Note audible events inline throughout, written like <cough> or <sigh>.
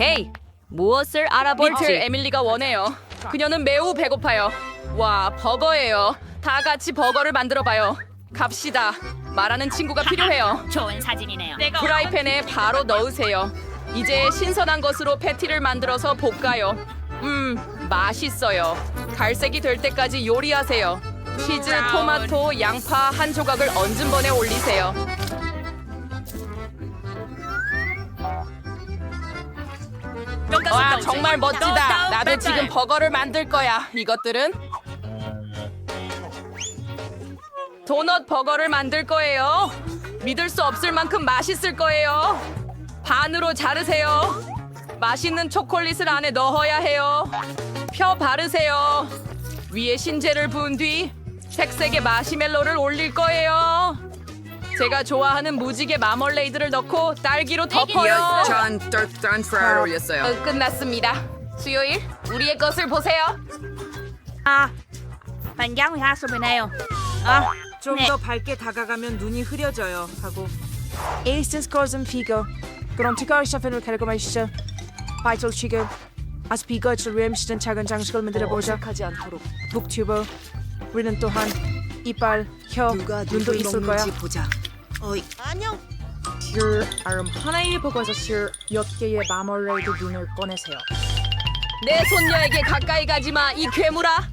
헤이, 무엇을 알아볼지 에밀리가 원해요. 그녀는 매우 배고파요. 와, 버거예요. 다 같이 버거를 만들어 봐요. 갑시다. 말하는 친구가 필요해요. 좋은 사진이네요. 프라이팬에 바로 넣으세요. 이제 신선한 것으로 패티를 만들어서 볶아요. 음, 맛있어요. 갈색이 될 때까지 요리하세요. 치즈, 토마토, 양파 한 조각을 얹은 번에 올리세요. 와, 정말 멋지다. 나도 지금 버거를 만들 거야. 이것들은 도넛 버거를 만들 거예요. 믿을 수 없을 만큼 맛있을 거예요. 반으로 자르세요. 맛있는 초콜릿을 안에 넣어야 해요. 펴 바르세요. 위에 신제를 부은 뒤 색색의 마시멜로를 올릴 거예요. 제가 좋아하는 무지개 마멀레이드를 넣고 딸기로 덮어요. 전 덜덜한 프라이를 올렸어요. 어, 끝났습니다. 수요일 우리의 것을 보세요. 아, 반gang 12네요. 아, 좀 네. 더 밝게 다가가면 눈이 흐려져요 하고 Estes figo. 그런티가 샤펜을 갈고 마시죠. 바이틀 치고. 아스피가 르엠시든 작은 장식을 만들어 보자. 하지 않도록 북튜브. 우리는 또한 이빨, 혀, 누가 눈도 누굴 있을 거야. 먹는지 보자. 어이, 실 아름 하나의 버거에서 실몇 개의 마멀레이드 눈을 꺼내세요. 내 손녀에게 가까이 가지 마, 이 괴물아.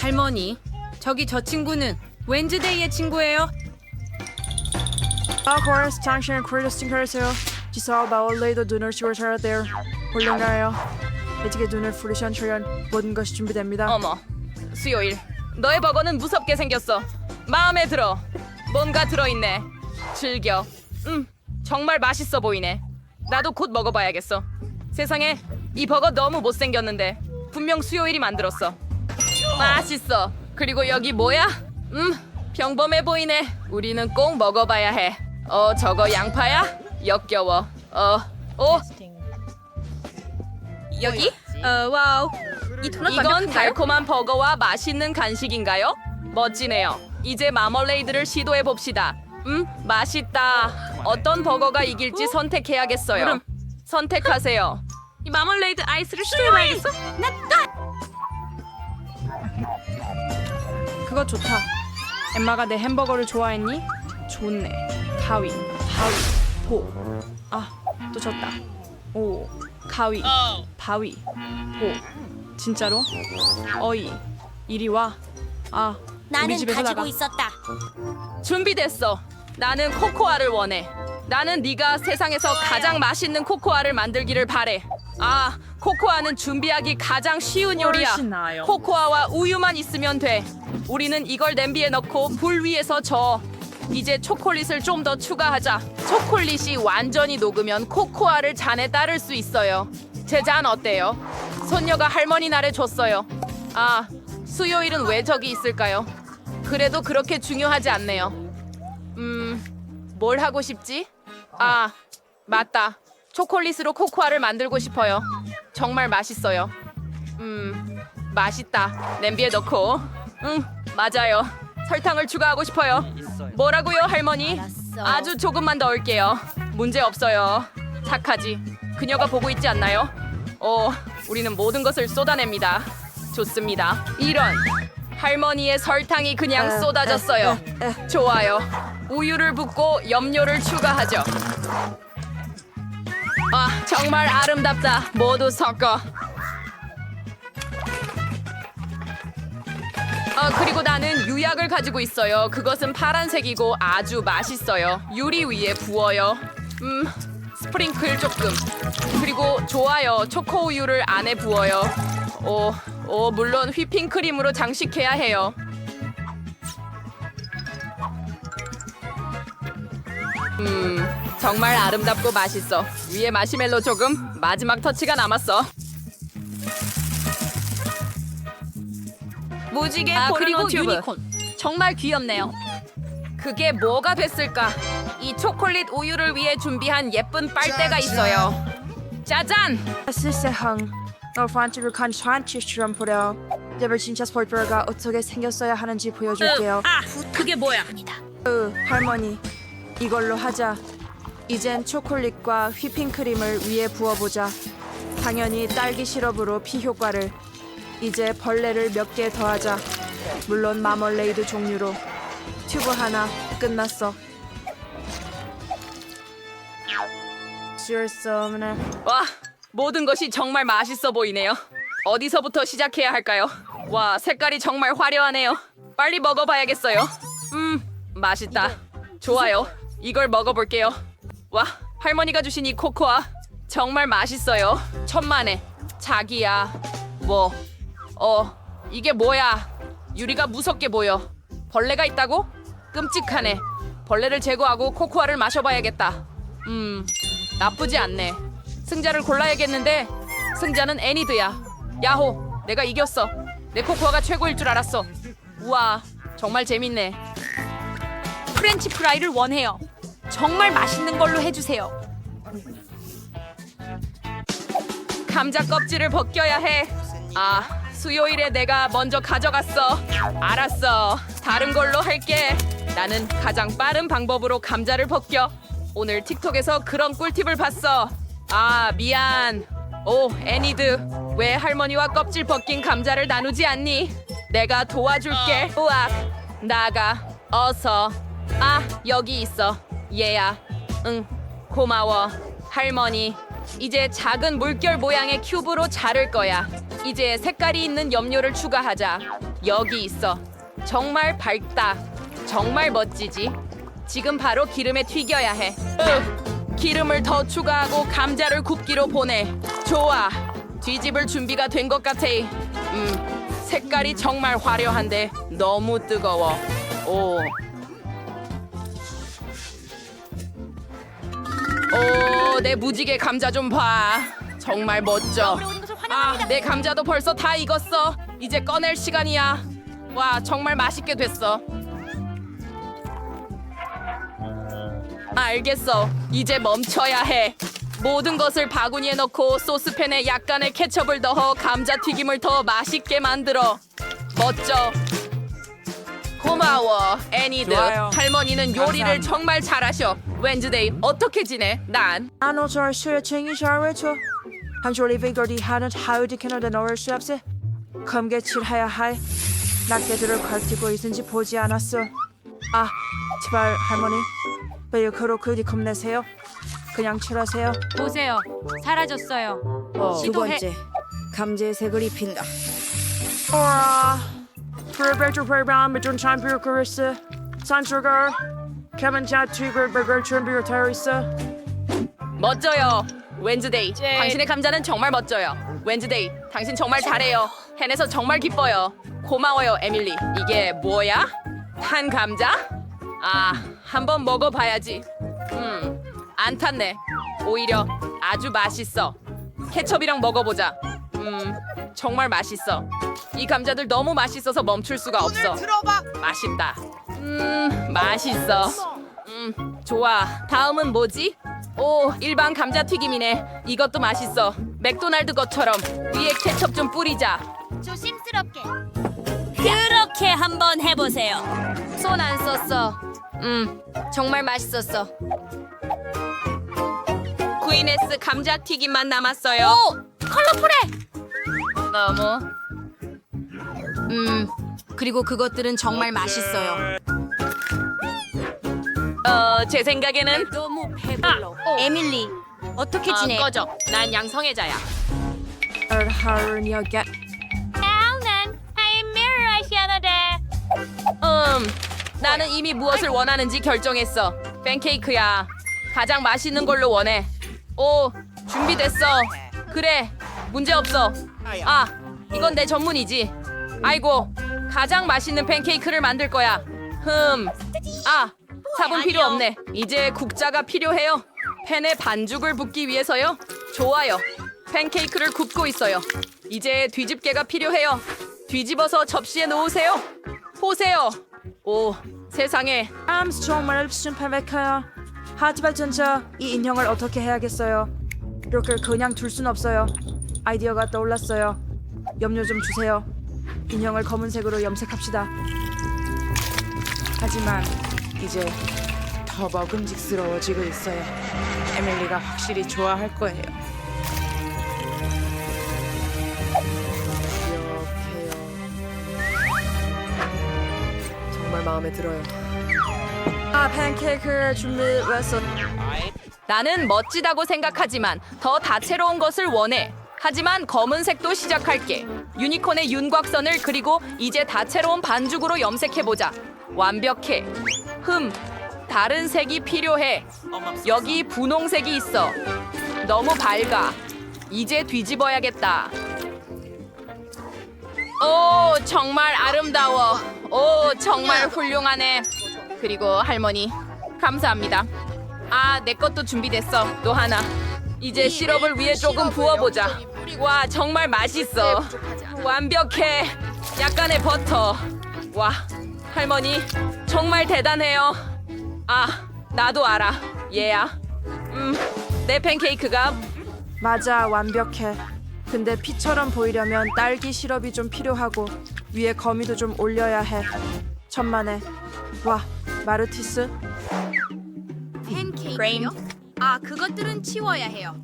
할머니, 저기 저 친구는 웬즈데이의 친구예요. 아 코스 당신은 크리스틴 하세요. 지사 마멀레이드 눈을 씌워셔야 돼요. 훌륭해요. 이제 눈을 부르신 초연 모든 것이 준비됩니다. 어머, 수요일. 너의 버거는 무섭게 생겼어. 마음에 들어. 뭔가 들어있네. 즐겨. 음, 정말 맛있어 보이네. 나도 곧 먹어봐야겠어. 세상에, 이 버거 너무 못생겼는데 분명 수요일이 만들었어. 맛있어. 그리고 여기 뭐야? 음, 평범해 보이네. 우리는 꼭 먹어봐야 해. 어, 저거 양파야? 역겨워. 어, 오, 여기? 어, 와우. 이 도넛 이건 완벽한가요? 달콤한 버거와 맛있는 간식인가요? 멋지네요. 이제 마멀레이드를 시도해 봅시다. 음, 맛있다. 어떤 버거가 이길지 선택해야겠어요. 그럼. 선택하세요. 이 마멀레이드 아이스를 시도해봐야겠어. 그거 좋다. 엠마가 내 햄버거를 좋아했니? 좋네. 가위, 바위, 보. 아, 또 졌다. 오, 가위, 바위, 보. 진짜로? 어이, 이리 와. 아, 우리 나는 집에서 가지고 나가. 있었다. 준비됐어. 나는 코코아를 원해. 나는 네가 세상에서 가장 맛있는 코코아를 만들기를 바래. 아, 코코아는 준비하기 가장 쉬운 요리야. 훨씬 나아요. 코코아와 우유만 있으면 돼. 우리는 이걸 냄비에 넣고 불 위에서 저어. 이제 초콜릿을 좀 더 추가하자. 초콜릿이 완전히 녹으면 코코아를 잔에 따를 수 있어요. 제 잔 어때요? 손녀가 할머니 날에 줬어요. 아, 수요일은 왜 저기 있을까요? 그래도 그렇게 중요하지 않네요. 음, 뭘 하고 싶지? 아, 맞다. 초콜릿으로 코코아를 만들고 싶어요. 정말 맛있어요. 음, 맛있다. 냄비에 넣고. 응, 맞아요. 설탕을 추가하고 싶어요. 뭐라고요, 할머니? 아주 조금만 넣을게요. 문제 없어요. 착하지. 그녀가 보고 있지 않나요? 어, 우리는 모든 것을 쏟아냅니다. 좋습니다. 이런 할머니의 설탕이 그냥 쏟아졌어요. 좋아요. 우유를 붓고 염료를 추가하죠. 아, 정말 아름답다. 모두 섞어. 아, 그리고 나는 유약을 가지고 있어요. 그것은 파란색이고 아주 맛있어요. 유리 위에 부어요. 음, 스프링클 조금. 그리고 좋아요. 초코 우유를 안에 부어요. 오, 오, 물론 휘핑크림으로 장식해야 해요. 음, 정말 아름답고 맛있어. 위에 마시멜로 조금. 마지막 터치가 남았어. 무지개 아, 그리고 튜브. 유니콘. 정말 귀엽네요. 그게 뭐가 됐을까? 이 초콜릿 우유를 위해 준비한 예쁜 빨대가 있어요. 짜잔! 너 산치처럼 보려. 진짜 스포츠가 어떻게 생겼어야 하는지 보여줄게요. 아, 그게 뭐야? 으, 할머니. 이걸로 하자. 이젠 초콜릿과 휘핑크림을 위에 부어보자. 당연히 딸기 시럽으로 피 효과를. 이제 벌레를 몇 개 더하자. 물론 마멀레이드 종류로. 튜브 하나 끝났어. 와, 모든 것이 정말 맛있어 보이네요. 어디서부터 시작해야 할까요? 와, 색깔이 정말 화려하네요. 빨리 먹어봐야겠어요. 음, 맛있다. 좋아요. 이걸 먹어볼게요. 와, 할머니가 주신 이 코코아 정말 맛있어요. 천만에. 자기야. 뭐? 어, 이게 뭐야? 유리가 무섭게 보여. 벌레가 있다고? 끔찍하네. 벌레를 제거하고 코코아를 마셔봐야겠다. 음, 나쁘지 않네. 승자를 골라야겠는데 승자는 애니드야. 야호, 내가 이겼어. 내 코코아가 최고일 줄 알았어. 우와, 정말 재밌네. 프렌치 프라이를 원해요. 정말 맛있는 걸로 해주세요. 감자 껍질을 벗겨야 해. 아, 수요일에 내가 먼저 가져갔어. 알았어. 다른 걸로 할게. 나는 가장 빠른 방법으로 감자를 벗겨. 오늘 틱톡에서 그런 꿀팁을 봤어. 아, 미안. 오, 애니드. 왜 할머니와 껍질 벗긴 감자를 나누지 않니? 내가 도와줄게. 우악. 나가. 어서. 아, 여기 있어. 얘야. 응. 고마워. 할머니. 이제 작은 물결 모양의 큐브로 자를 거야. 이제 색깔이 있는 염료를 추가하자. 여기 있어. 정말 밝다. 정말 멋지지. 지금 바로 기름에 튀겨야 해. 으, 기름을 더 추가하고 감자를 굽기로 보내. 좋아. 뒤집을 준비가 된 것 같아. 음, 색깔이 정말 화려한데 너무 뜨거워. 오. 오, 내 무지개 감자 좀 봐. 정말 멋져. 아, 내 감자도 벌써 다 익었어. 이제 꺼낼 시간이야. 와, 정말 맛있게 됐어. 알겠어. 이제 멈춰야 해. 모든 것을 바구니에 넣고 소스팬에 약간의 케첩을 넣어 감자튀김을 더 맛있게 만들어. 멋져. 고마워, 애니드. 좋아요. 할머니는 요리를 감사합니다. 정말 잘하셔. 웬즈데이 어떻게 지내? 난 安诺索尔需要轻易小而出，함조리 빅더 디 하는 하우디 캐나다 너를 수 없어. 검게 칠해야 할. 낙개들을 걸티고 있은지 보지 않았어. 아, 제발 할머니, 베이커로 그리 겁내세요. 그냥 칠하세요. 보세요. 사라졌어요. 두 시도해. 번째 감자의 색을 입힌다. 와, 프레베트 프레밤 미준 참피어 그리스, 산수거, 케빈 자 튀거 버거 준비가 되어 있어. 멋져요. 웬즈데이, 당신의 감자는 정말 멋져요. 웬즈데이, 당신 정말 잘해요. 해내서 정말 기뻐요. 고마워요, 에밀리. 이게 뭐야? 탄 감자? 아, 한번 먹어봐야지. 음, 안 탔네. 오히려 아주 맛있어. 케첩이랑 먹어보자. 음, 정말 맛있어. 이 감자들 너무 맛있어서 멈출 수가 없어. 맛있다. 음, 맛있어. 음, 좋아. 다음은 뭐지? 오, 일반 감자튀김이네. 이것도 맛있어. 맥도날드 것처럼 위에 케첩 좀 뿌리자. 조심스럽게. 그렇게 한번 해보세요. 손 안 썼어. 음, 정말 맛있었어. 구이네스 감자튀김만 남았어요. 오, 컬러풀해. 너무. 음 그리고 그것들은 정말 맛있어요. 어, 제 생각에는 너무 배불러. 에밀리 어떻게 어, 지내? 꺼져. 난 양성애자야. 얼하르니어 겟. 나는 I'm mirror 시아나데. 음, 나는 이미 무엇을 원하는지 결정했어. 팬케이크야. 가장 맛있는 걸로 원해. 오, 준비됐어. 그래, 문제 없어. 아, 이건 내 전문이지. 아이고, 가장 맛있는 팬케이크를 만들 거야. 흠. 아, sab은 필요 없네. 이제 국자가 필요해요. 팬에 반죽을 붓기 위해서요. 좋아요. 팬케이크를 굽고 있어요. 이제 뒤집개가 필요해요. 뒤집어서 접시에 놓으세요. 보세요. 오, 세상에. 암스 정말 순팔백해요. 하지만 진짜 이 인형을 어떻게 해야겠어요. 이렇게 그냥 둘 순 없어요. 아이디어가 떠올랐어요. 염료 좀 주세요. 인형을 검은색으로 염색합시다. 하지만 이제 더 먹음직스러워지고 있어요. 에밀리가 확실히 좋아할 거예요. 기억해요. 정말 마음에 들어요. 아 팬케이크 준비 완성. 나는 멋지다고 생각하지만 더 다채로운 것을 원해. 하지만 검은색도 시작할게. 유니콘의 윤곽선을 그리고 이제 다채로운 반죽으로 염색해보자. 완벽해. 흠, 다른 색이 필요해. 여기 분홍색이 있어. 너무 밝아. 이제 뒤집어야겠다. 오, 정말 아름다워. 오, 정말 훌륭하네. 그리고 할머니, 감사합니다. 아, 내 것도 준비됐어. 또 하나. 이제 시럽을 위에 조금 부어보자. 와, 정말 맛있어. 완벽해. 약간의 버터. 와, 할머니, 정말 대단해요. 아, 나도 알아. 얘야. 음, 내 팬케이크가 맞아 완벽해. 근데 피처럼 보이려면 딸기 시럽이 좀 필요하고 위에 거미도 좀 올려야 해. 천만에. 와 마르티스. 팬케이크요? 아 그것들은 치워야 해요.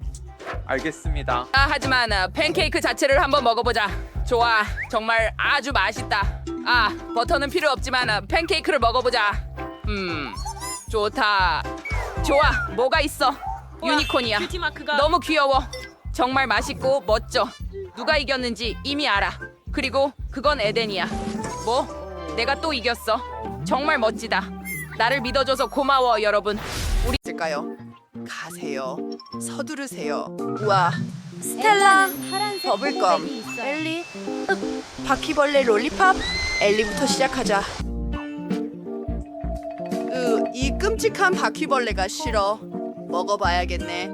알겠습니다. 아, 하지만 아, 팬케이크 자체를 한번 먹어보자. 좋아, 정말 아주 맛있다. 아, 버터는 필요 없지만 아, 팬케이크를 먹어보자. 음, 좋다. 좋아, 뭐가 있어? 유니콘이야. 뷰티 마크가 너무 귀여워. 정말 맛있고 멋져. 누가 이겼는지 이미 알아. 그리고 그건 에덴이야. 뭐? 내가 또 이겼어. 정말 멋지다. 나를 믿어줘서 고마워, 여러분. 있을까요? 가세요. 서두르세요. 우와, 스텔라 버블껌, 엘리, 바퀴벌레 롤리팝, 엘리부터 시작하자. 으, 이 끔찍한 바퀴벌레가 싫어. 먹어봐야겠네.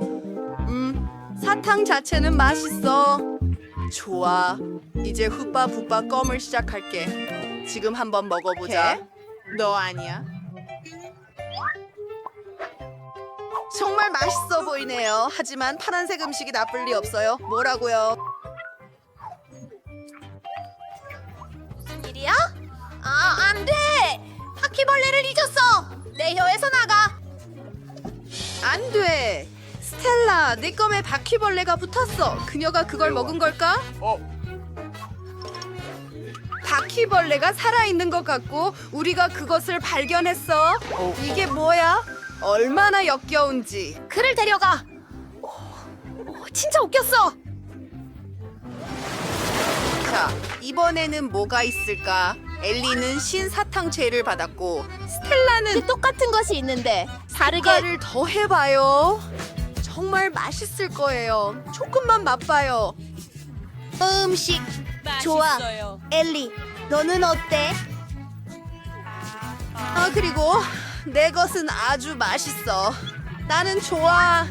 음, 사탕 자체는 맛있어. 좋아. 이제 부빠 껌을 시작할게. 지금 한번 먹어보자. 너 아니야? 정말 맛있어 보이네요. 하지만 파란색 음식이 나쁠 리 없어요. 뭐라고요? 무슨 일이야? 아, 안 돼! 바퀴벌레를 잊었어! 내 혀에서 나가! 안 돼. 스텔라, 내 껌에 바퀴벌레가 붙었어. 그녀가 그걸 먹은 걸까? 어, 바퀴벌레가 살아있는 것 같고 우리가 그것을 발견했어. 이게 뭐야? 얼마나 역겨운지. 그를 데려가! 오, 오, 진짜 웃겼어! 자, 이번에는 뭐가 있을까? 엘리는 신사탕죄를 받았고 스텔라는 똑같은 것이 있는데 다르게 가를 더 해봐요. 정말 맛있을 거예요. 조금만 맛봐요. 음식 좋아. 엘리, 너는 어때? 아 그리고 내 것은 아주 맛있어. 나는 좋아.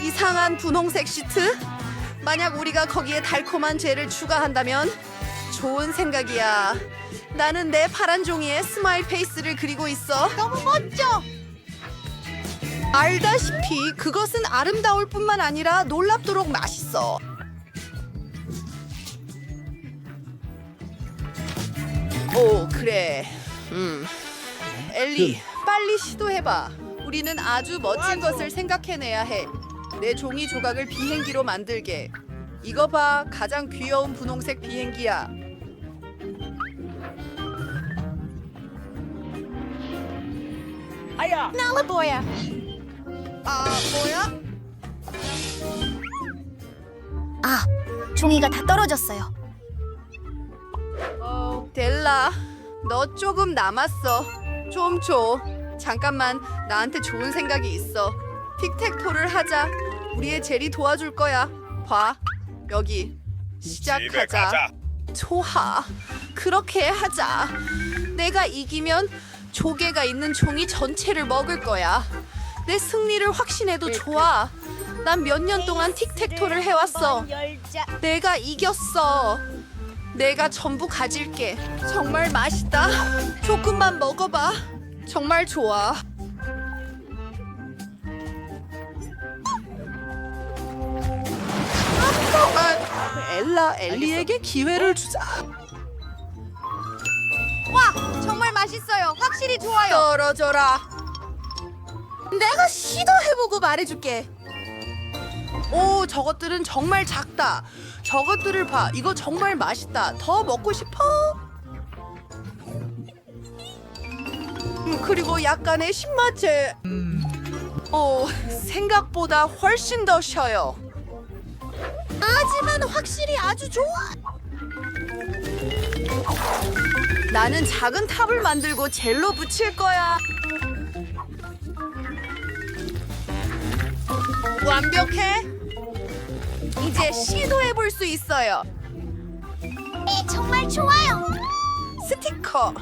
이상한 분홍색 시트? 만약 우리가 거기에 달콤한 죄를 추가한다면 좋은 생각이야. 나는 내 파란 종이에 스마일 페이스를 그리고 있어. 너무 멋져! 알다시피 그것은 아름다울 뿐만 아니라 놀랍도록 맛있어. 오, 그래. 음. 엘리, 빨리 시도해봐. 우리는 아주 멋진 것을 생각해내야 해. 내 종이 조각을 비행기로 만들게. 이거 봐, 가장 귀여운 분홍색 비행기야. 나라 뭐야? 아, 뭐야? 아, 종이가 다 떨어졌어요. 어, 델라, 너 조금 남았어. 좀 줘. 잠깐만, 나한테 좋은 생각이 있어. 틱택토를 하자. 우리의 젤이 도와줄 거야. 봐, 여기 시작하자. 좋아, 그렇게 하자. 내가 이기면 조개가 있는 종이 전체를 먹을 거야. 내 승리를 확신해도 좋아. 난 몇 년 동안 틱택토를 해왔어. 열자. 내가 이겼어. 내가 전부 가질게. 정말 맛있다. 조금만 먹어봐. 정말 좋아. 아, 엘라 엘리에게 기회를 주자. 와 정말 맛있어요. 확실히 좋아요. 떨어져라. 내가 시도해보고 말해줄게. 오, 저것들은 정말 작다. 저것들을 봐. 이거 정말 맛있다. 더 먹고 싶어? 음, 그리고 약간의 신맛제. 오, 생각보다 훨씬 더 쉬어요. 하지만 확실히 아주 좋아. 나는 작은 탑을 만들고 젤로 붙일 거야. 완벽해. 이제 시도해 볼 수 있어요. 정말 좋아요. 스티커.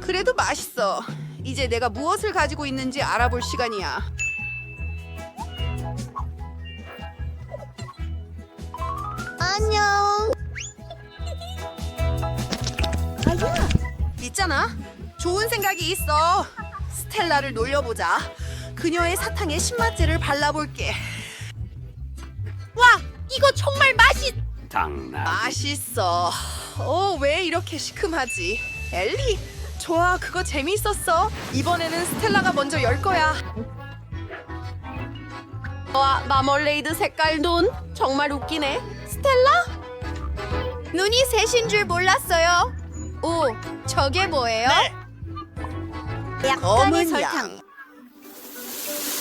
그래도 맛있어. 이제 내가 무엇을 가지고 있는지 알아볼 시간이야. 안녕. 아야. 있잖아. 좋은 생각이 있어. 스텔라를 놀려보자. 그녀의 사탕에 신맛제를 발라볼게. 와 이거 정말 맛있. 맛있어. 어, 왜 이렇게 시큼하지? 엘리, 좋아, 그거 재미있었어. 이번에는 스텔라가 먼저 열 거야. 와, 마멀레이드 색깔 눈 정말 웃기네. 스텔라? 눈이 셋인 줄 몰랐어요. 오 저게 뭐예요? 검은 양.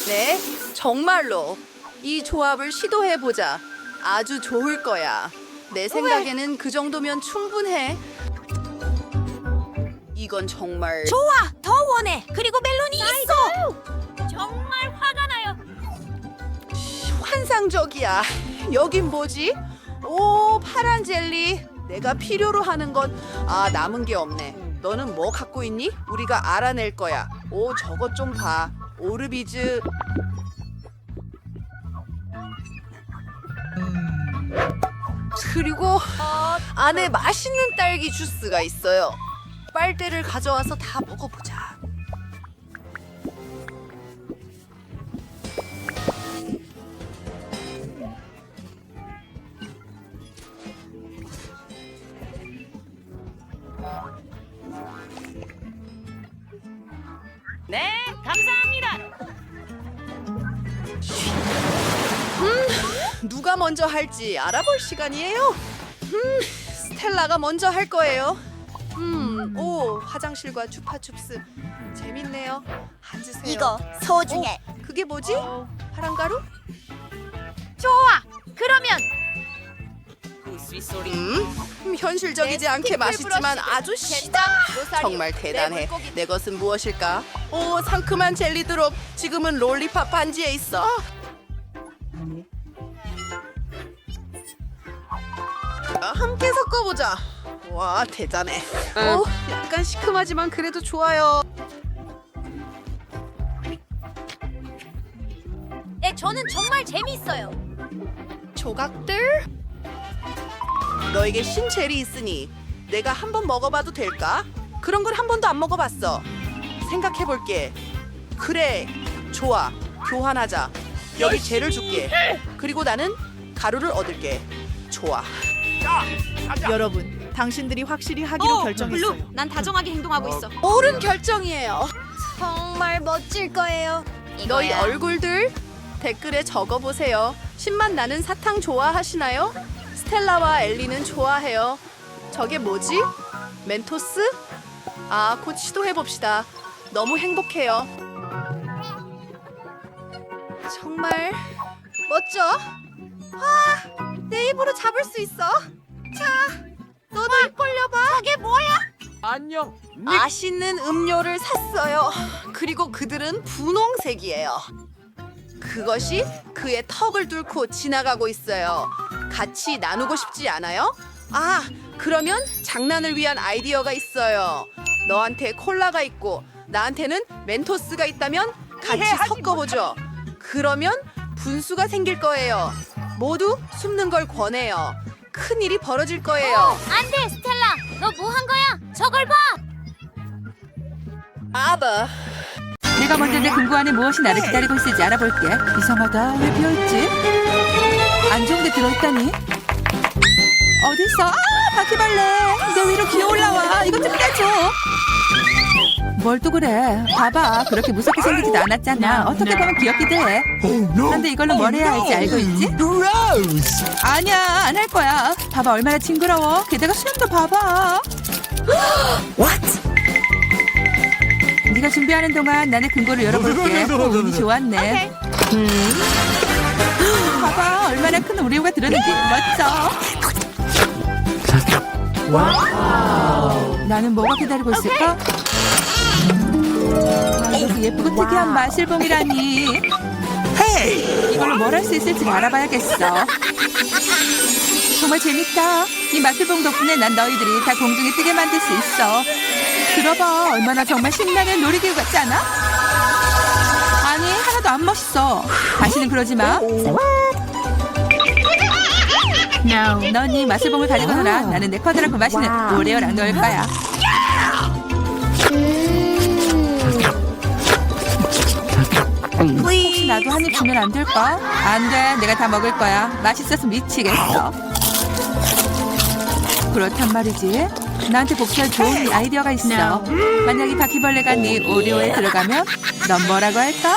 네, 정말로 이 조합을 시도해 보자. 아주 좋을 거야. 내 생각에는 그 정도면 충분해. 이건 정말 좋아, 더 원해. 그리고 멜론이 있어. 정말 화가 나요. 환상적이야. 여긴 뭐지? 오, 파란 젤리. 내가 필요로 하는 건 아, 남은 게 없네. 너는 뭐 갖고 있니? 우리가 알아낼 거야. 오, 저것 좀 봐. 오르비즈. 그리고 안에 맛있는 딸기 주스가 있어요. 빨대를 가져와서 다 먹어보자. 네, 감사합니다. 누가 먼저 할지 알아볼 시간이에요. 음, 스텔라가 먼저 할 거예요. 음, 오, 화장실과 주파춥스 재밌네요. 앉으세요. 소중해. 오, 그게 뭐지? 파란 가루? 좋아. 그러면 음, 현실적이지 않게 맛있지만 아주 시다. 정말 대단해. 내 것은 무엇일까? 오, 상큼한 젤리 드롭. 지금은 롤리팝 반지에 있어. 아, 함께 섞어보자. 와, 대단해. 오, 약간 시큼하지만 그래도 좋아요. 네, 저는 정말 재미있어요. 조각들? 너에게 신젤이 있으니 내가 한 번 먹어봐도 될까? 그런 걸 한 번도 안 먹어봤어. 생각해볼게. 그래, 좋아. 교환하자. 여기 젤을 줄게. 그리고 나는 가루를 얻을게. 좋아. 여러분, 당신들이 확실히 하기로 결정했어요. 블루, 난 다정하게 행동하고 있어. 옳은 결정이에요. 정말 멋질 거예요. 너희 얼굴들 댓글에 적어보세요. 신맛 나는 사탕 좋아하시나요? 스텔라와 엘리는 좋아해요. 저게 뭐지? 멘토스? 아, 곧 시도해봅시다. 너무 행복해요. 정말 멋져. 와, 내 입으로 잡을 수 있어. 자, 너도 입 벌려봐. 저게 뭐야? 안녕. 맛있는 음료를 샀어요. 그리고 그들은 분홍색이에요. 그것이 그의 턱을 뚫고 지나가고 있어요. 같이 나누고 싶지 않아요? 아, 그러면 장난을 위한 아이디어가 있어요. 너한테 콜라가 있고 나한테는 멘토스가 있다면 같이 섞어보죠. 그러면 분수가 생길 거예요. 모두 숨는 걸 권해요. 큰 일이 벌어질 거예요. 안돼, 스텔라. 너 뭐 한 거야? 저걸 봐. 아바. 내가 먼저 내 금고 안에 무엇이 나를 기다리고 있을지 알아볼게. 이상하다. 왜 비어있지? 안 좋은 게 들어있다니? 어딨어? 아, 바퀴벌레. 내 위로 기어 올라와. 이것 좀 빼줘. 뭘 또 그래? 봐봐. 그렇게 무섭게 생기지도 않았잖아. 어떻게 보면 귀엽기도 해. 그런데 이걸로 뭘 해야 할지 알고 있지? 아니야, 안 할 거야. 봐봐, 얼마나 징그러워. 게다가 수염도 봐봐. <gasps> 네가 준비하는 동안 나는 금고를 열어볼게. 어, 운이 좋았네. <gasps> 봐봐, 얼마나 큰 오리오가 들었는지 멋져. 나는 뭐가 기다리고 있을까? 아, 이 렇게 예쁘고 특이한 마실봉이라니. 이걸로 뭘 할 수 있을지 알아봐야겠어. 정말 재밌다. 이 마술봉 덕분에 난 너희들이 다 공중에 뜨게 만들 수 있어. 들어봐. 얼마나 정말 신나는 놀이기구 같지 않아? 아니, 하나도 안 멋있어. 다시는 그러지 마. 넌이 마술봉을 가지고 놀아. 나는 내 커다랗고 맛있는 오레오랑 놀 거야. 혹시 나도 한 입 주면 안 될까? 안 돼. 내가 다 먹을 거야. 맛있어서 미치겠어. 그렇단 말이지. 나한테 복수할 좋은 아이디어가 있어. 만약 이 바퀴벌레가 네 오리오에 들어가면 넌 뭐라고 할까?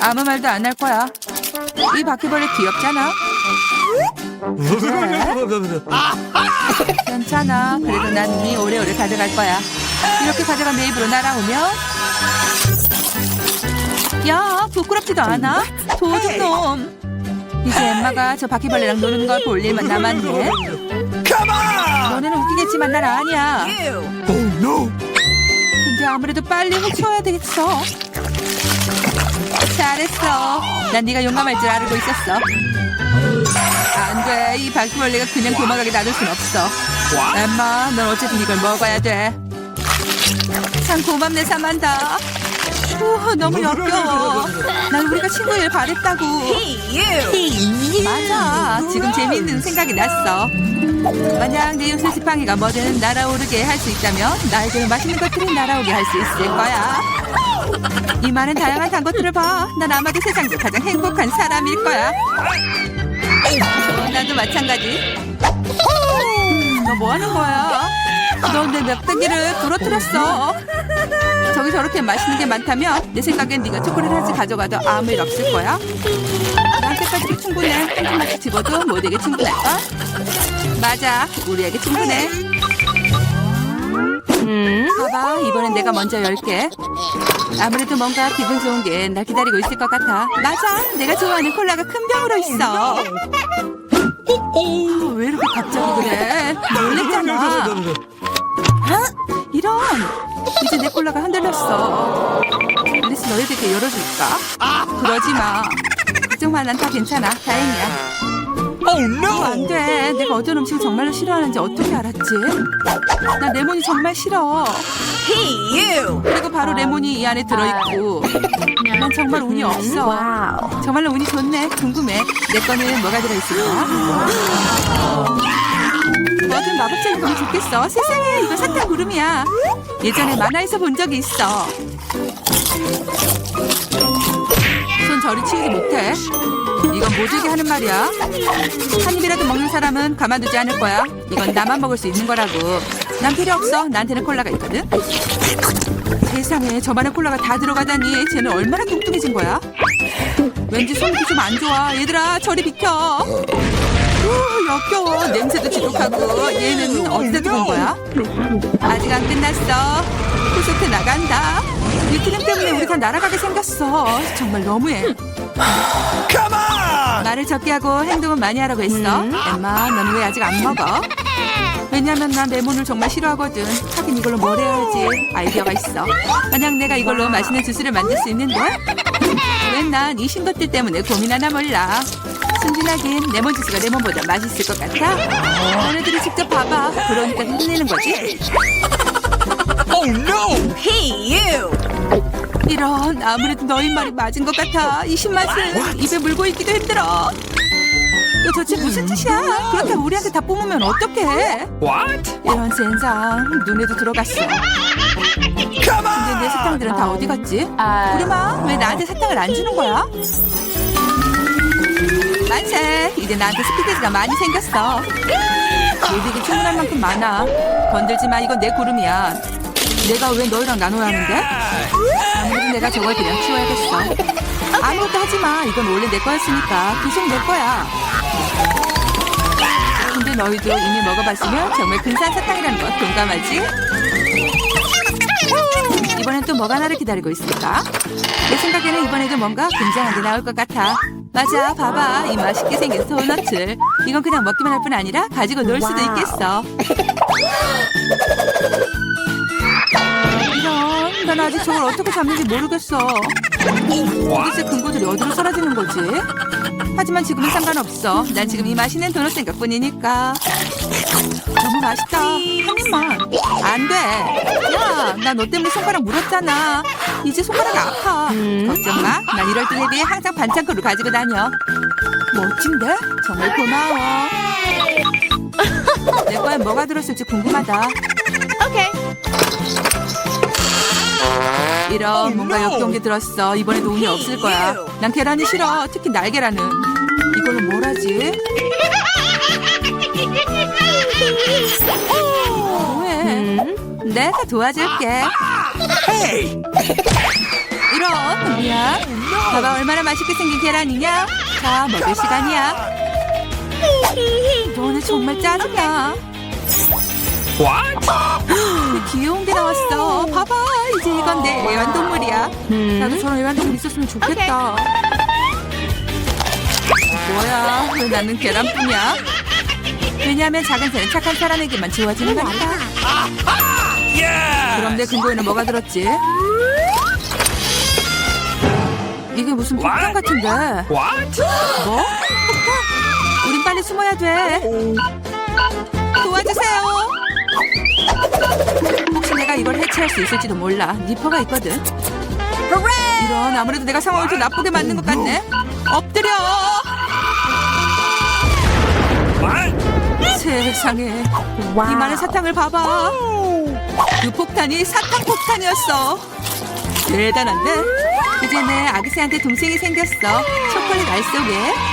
아무 말도 안 할 거야. 이 바퀴벌레 귀엽잖아. 그래? 괜찮아. 그래도 난 네 오레오를 가져갈 거야. 이렇게 가져간 내 입으로 날아오면 야 부끄럽지도 않아? 도둑놈. 이제 엠마가 저 바퀴벌레랑 노는 걸 볼 일만 남았네. 너네는 웃기겠지만 난 아니야. 근데 아무래도 빨리 훔쳐야 되겠어. 잘했어. 난 네가 용감할 줄 알고 있었어. 안 돼. 이 바퀴벌레가 그냥 도망가게 놔둘 순 없어. 엠마, 넌 어쨌든 이걸 먹어야 돼. 참 고맙네, 사만다. 우, 너무 역겨워. 난 우리가 친구일 바랬다고. 맞아. 지금 재미있는 생각이 났어. 만약 내 요술 지팡이가 뭐든 날아오르게 할 수 있다면 나에게는 맛있는 것들이 날아오게 할 수 있을 거야. 이 많은 다양한 단 것들을 봐. 난 아마도 세상에서 가장 행복한 사람일 거야. 어, 나도 마찬가지. 너 뭐 하는 거야? 너내 멱다기를 부러뜨렸어. 저기 저렇게 맛있는 게 많다면 내 생각엔 네가 초콜릿 하나씩 가져가도 아무 일 없을 거야. 나한테까지도 충분해. 한 조금씩 집어도 모두에게 충분할까? 맞아. 우리에게 충분해. 봐봐. 이번엔 내가 먼저 열게. 아무래도 뭔가 기분 좋은 게 날 기다리고 있을 것 같아. 맞아. 내가 좋아하는 콜라가 큰 병으로 있어. 어, 왜 이렇게 갑자기 그래? 놀랬잖아. 어? 이런. 이제 내 콜라가 흔들렸어. 그래서 너희들께 열어줄까? 그러지 마. 걱정 마. 난 다 괜찮아. 다행이야. 어, 안 돼. 내가 어떤 음식을 정말로 싫어하는지 어떻게 알았지? 나 레몬이 정말 싫어. 그리고 바로 레몬이 이 안에 들어있고. 난 정말 운이 없어. 정말로 운이 좋네. 궁금해. 내 거는 뭐가 들어있을까? 뭐든 마법적인 거면 좋겠어. 세상에, 이거 사탕 구름이야. 예전에 만화에서 본 적이 있어. 손 저리 치우지 못해. 이건 모두에게 하는 말이야. 한 입이라도 먹는 사람은 가만두지 않을 거야. 이건 나만 먹을 수 있는 거라고. 난 필요 없어. 나한테는 콜라가 있거든. 세상에 저 많은 콜라가 다 들어가다니 쟤는 얼마나 뚱뚱해진 거야? 왠지 손이 좀 안 좋아. 얘들아 저리 비켜. 우, 역겨워. 냄새도 지독하고 얘는 어디다 두는 거야? 아직 안 끝났어. 콘서트 나간다. 이 트램 때문에 우리 다 날아가게 생겼어. 정말 너무해. 말을 적게 하고 행동은 많이 하라고 했어. 엠마, 넌 왜 아직 안 먹어? 왜냐면 난 레몬을 정말 싫어하거든. 하긴 이걸로 뭘 해야 할지 아이디어가 있어. 만약 내가 이걸로 맛있는 주스를 만들 수 있는데? 왜난이 신것들 때문에 고민하나 몰라. 순진하긴 레몬 주스가 레몬보다 맛있을 것 같아? 너네들이 직접 봐봐. 그러니까 힘내는 거지? 이런 아무래도 너희 말이 맞은 것 같아. 이 신맛은 입에 물고 있기도 힘들어. 너 도대체 무슨 짓이야? 그렇게 우리한테 다 뿜으면 어떡해? 이런 젠장 눈에도 들어갔어. 근데 내 사탕들은 다 어디 갔지? 우리마 왜 나한테 사탕을 안 주는 거야? 만세! 이제 나한테 스피드가 많이 생겼어. 모두에게 충분할 만큼 많아. 건들지 마. 이건 내 구름이야. 내가 왜 너희랑 나눠야 하는데? 아무래도 내가 저걸 그냥 치워야겠어. 아무것도 하지 마. 이건 원래 내 거였으니까 계속 내 거야. 근데 너희도 이미 먹어봤으면 정말 근사한 사탕이라는 거 동감하지? 이번엔 또 뭐가 나를 기다리고 있을까? 내 생각에는 이번에도 뭔가 굉장한 게 나올 것 같아. 맞아, 봐봐. 이 맛있게 생긴 도넛을. 이건 그냥 먹기만 할 뿐 아니라 가지고 놀 수도 있겠어. 이런, 난 아직 저걸 어떻게 잡는지 모르겠어. 도대체 근거들이 어디로 사라지는 거지? 하지만 지금은 상관없어. 난 지금 이 맛있는 도넛 생각뿐이니까. 너무 맛있다. 한 입만. 안 돼. 야, 나 너 때문에 손가락 물었잖아. 이제 손가락이 아파. 걱정 마. 난 이럴 때 대비해 항상 반창고를 가지고 다녀. 멋진데? 정말 고마워. 내 거에 뭐가 들었을지 궁금하다. 오케이. 이런 뭔가 역겨운 게 들었어. 이번에도 운이 없을 거야. 난 계란이 싫어. 특히 날계란은. 이걸로 뭘 하지? 뭐해? 내가 도와줄게. 이런 뭐야? 봐봐 얼마나 맛있게 생긴 계란이냐? 자 먹을 시간이야. 너는 정말 짜증나. 그 <gasps> 귀여운 게 나왔어. 봐봐, 애완동물이야. 나도 저런 애완동물 있었으면 좋겠다. 뭐야, 왜 나는 계란뿐이야? 왜냐하면 작은 새는 착한 사람에게만 좋아지는 거니까. 그럼 내 근거에는 뭐가 들었지? 이게 무슨 폭탄 같은데? 뭐? 폭탄? 우린 빨리 숨어야 돼. 도와주세요. 혹시 내가 이걸 해체할 수 있을지도 몰라. 니퍼가 있거든. 이런 아무래도 내가 상황을 더 나쁘게 만든 것 같네. 엎드려. 세상에 이 많은 사탕을 봐봐. 그 폭탄이 사탕 폭탄이었어. 대단한데? 이제 내 아기새한테 동생이 생겼어. 초콜릿 알 속에.